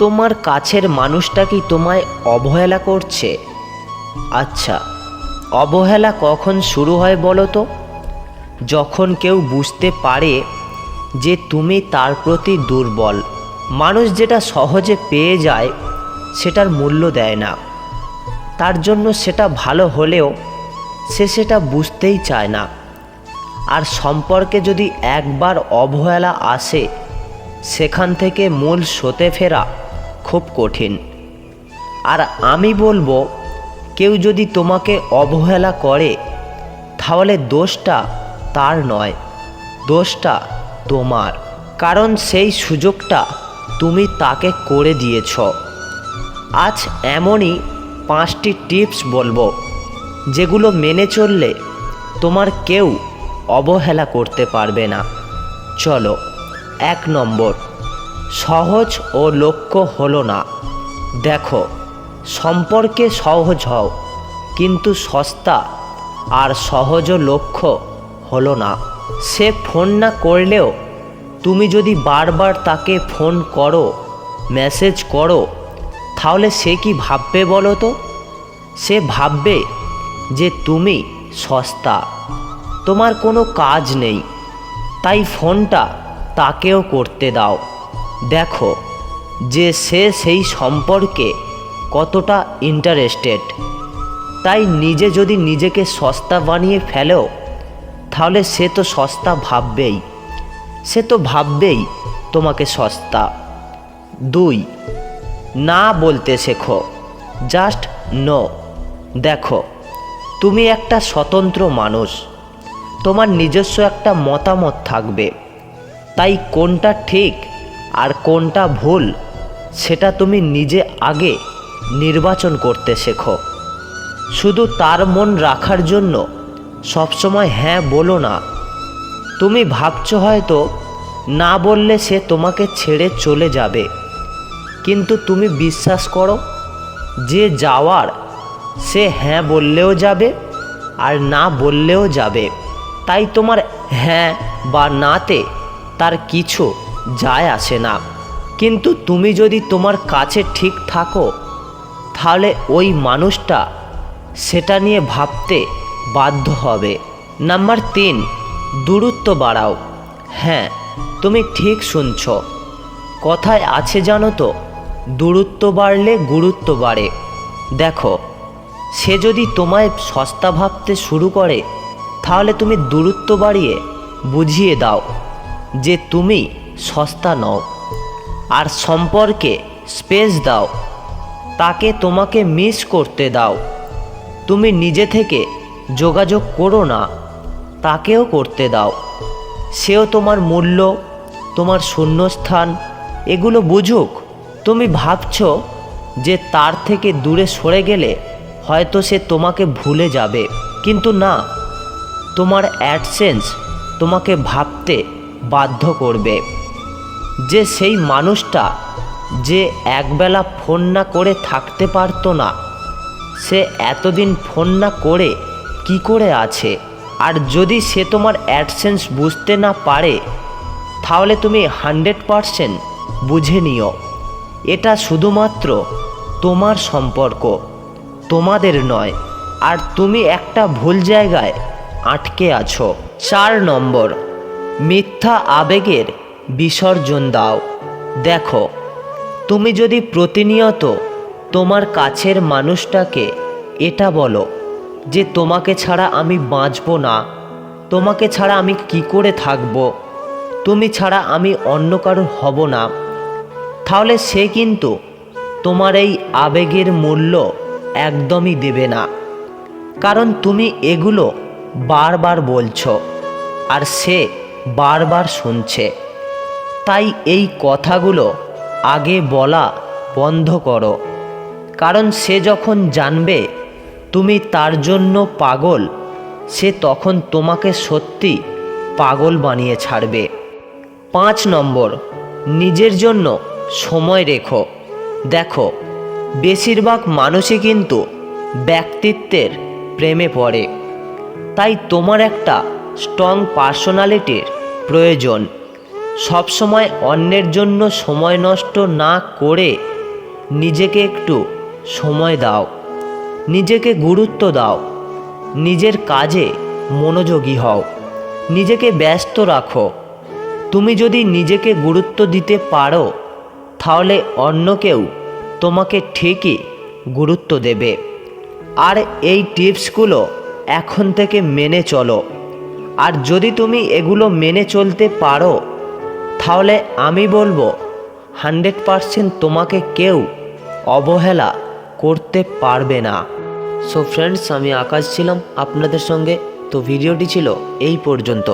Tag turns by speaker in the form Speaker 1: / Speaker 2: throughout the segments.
Speaker 1: তোমার কাছের মানুষটা কি তোমায় অবহেলা করছে? আচ্ছা অবহেলা কখন শুরু হয় বলো তো? যখন কেউ বুঝতে পারে যে তুমি তার প্রতি দুর্বল, মানুষ যেটা সহজে পেয়ে যায় সেটার মূল্য দেয় না। তার জন্য সেটা ভালো হলেও সে সেটা বুঝতেই চায় না। আর সম্পর্কে যদি একবার অবহেলা আসে, সেখান থেকে মূল সতে ফেরা খুব কঠিন। আর আমি বলব, কেউ যদি তোমাকে অবহেলা করে, তাহলে দোষটা তার নয়, দোষটা তোমার। কারণ সেই সুযোগটা তুমি তাকে করে দিয়েছ। আজ এমনই পাঁচটি টিপস বলব, যেগুলো মেনে চললে তোমার কেউ অবহেলা করতে পারবে না। চলো, এক নম্বর। সহজ ও লক্ষ্য হলো না। দেখো, সম্পর্কে সহজ হও, কিন্তু সস্তা আর সহজ লক্ষ্য হলো না। সে ফোন না করলেও তুমি যদি বারবার তাকে ফোন করো, মেসেজ করো, তাহলে সে কি ভাববে বলো তো? সে ভাববে যে তুমি সস্তা। তোমার কোনো কাজ নেই, তাই ফোনটা তাকেও করতে দাও। দেখো যে সে সেই সম্পর্কে কতটা ইন্টারেস্টেড তাই নিজে যদি নিজেকে সস্তা বানিয়ে ফেলো তাহলে সে তো সস্তা ভাববেই। সে তো ভাববেই তোমাকে সস্তা। দুই, না বলতে শেখো। জাস্ট নো দেখো, তুমি একটা স্বতন্ত্র মানুষ। তোমার নিজস্ব একটা মতামত থাকবে। তাই কোনটা ঠিক আর কোনটা ভুল, সেটা তুমি নিজে আগে নির্বাচন করতে শেখো। শুধু তার মন রাখার জন্য সবসময় হ্যাঁ বলো না। তুমি ভাবছ হয়তো না বললে সে তোমাকে ছেড়ে চলে যাবে। কিন্তু তুমি বিশ্বাস করো, যে যাওয়ার সে হ্যাঁ বললেও যাবে আর না বললেও যাবে। তাই তোমার হ্যাঁ বা নাতে তার কিছু যায় আসে না। কিন্তু তুমি যদি তোমার কাছে ঠিক থাকো, তাহলে ওই মানুষটা সেটা নিয়ে ভাবতে বাধ্য হবে। নাম্বার তিন, দূরত্ব বাড়াও। হ্যাঁ তুমি ঠিক শুনছ। কথায় আছে জানো তো, দূরত্ব বাড়লে গুরুত্ব বাড়ে। দেখো, সে যদি তোমায় সস্তা ভাবতে শুরু করে, তাহলে তুমি দূরত্ব বাড়িয়ে বুঝিয়ে দাও যে তুমি সস্তা নও। আর সম্পর্কে স্পেস দাও। তাকে তোমাকে মিস করতে দাও। তুমি নিজে থেকে যোগাযোগ করো না। তাকেও করতে দাও। সেও তোমার মূল্য, তোমার শূন্যস্থান, এগুলো বুঝুক। তুমি ভাবছ যে তার থেকে দূরে সরে গেলে হয়তো সে তোমাকে ভুলে যাবে। কিন্তু না, তোমার অ্যাডসেন্স তোমাকে ভাবতে বাধ্য করবে। যে সেই মানুষটা যে একবেলা ফোন না করে থাকতে পারতো না, সে এতদিন ফোন না করে কি করে আছে? আর যদি সে তোমার অ্যাডসেন্স বুঝতে না পারে, তাহলে তুমি হান্ড্রেড পারসেন্ট বুঝে নিও। এটা শুধুমাত্র তোমার সম্পর্ক, তোমাদের নয়। আর তুমি একটা ভুল জায়গায় আটকে আছো। চার নম্বর, মিথ্যা আবেগের বিসর্জন দাও। দেখো, তুমি যদি প্রতিনিয়ত তোমার কাছের মানুষটাকে এটা বলো যে তোমাকে ছাড়া আমি বাঁচব না, তোমাকে ছাড়া আমি কি করে থাকব, তুমি ছাড়া আমি অন্য কারোর হব না, তাহলে সে কিন্তু তোমার এই আবেগের মূল্য একদমই দেবে না। কারণ তুমি এগুলো বারবার বলছো আর সে বারবার শুনছে। তাই এই কথাগুলো আগে বলা বন্ধ করো। কারণ সে যখন জানবে, তুমি তার জন্য পাগল, সে তখন তোমাকে সত্যি পাগল বানিয়ে ছাড়বে। পাঁচ নম্বর, নিজের জন্য সময় রেখো। দেখো, বেশিরভাগ মানুষই কিন্তু ব্যক্তিত্বের প্রেমে পড়ে। তাই তোমার একটা স্ট্রং পার্সোনালিটির প্রয়োজন। সবসময় অন্যের জন্য সময় নষ্ট না করে নিজেকে একটু সময় দাও, নিজেকে গুরুত্ব দাও, নিজের কাজে মনোযোগী হও, নিজেকে ব্যস্ত রাখো। তুমি যদি নিজেকে গুরুত্ব দিতে পারো, তাহলে অন্য কেউ তোমাকে ঠিকই গুরুত্ব দেবে। আর এই টিপসগুলো এখন থেকে মেনে চলো। আর যদি তুমি এগুলো মেনে চলতে পারো তাহলে আমি বলব, হান্ড্রেড পারসেন্ট তোমাকে কেউ অবহেলা করতে পারবে না। সো ফ্রেন্ডস আমি আকাশ ছিলাম আপনাদের সঙ্গে, তো ভিডিওটি ছিল এই পর্যন্ত।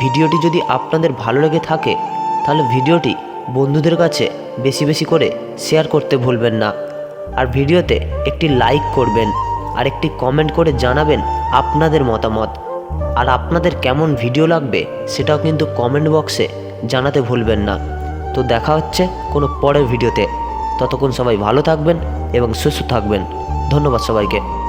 Speaker 1: ভিডিওটি যদি আপনাদের ভালো লেগে থাকে, তাহলে ভিডিওটি বন্ধুদের কাছে বেশি বেশি করে শেয়ার করতে ভুলবেন না। আর ভিডিওতে একটি লাইক করবেন, আর একটি কমেন্ট করে জানাবেন আপনাদের মতামত। আর আপনাদের কেমন ভিডিও লাগবে, সেটাও কিন্তু কমেন্ট বক্সে জানাতে ভুলবেন না। তো দেখা হচ্ছে কোনো পরের ভিডিওতে। ততক্ষণ সবাই ভালো থাকবেন এবং সুস্থ থাকবেন। ধন্যবাদ সবাইকে।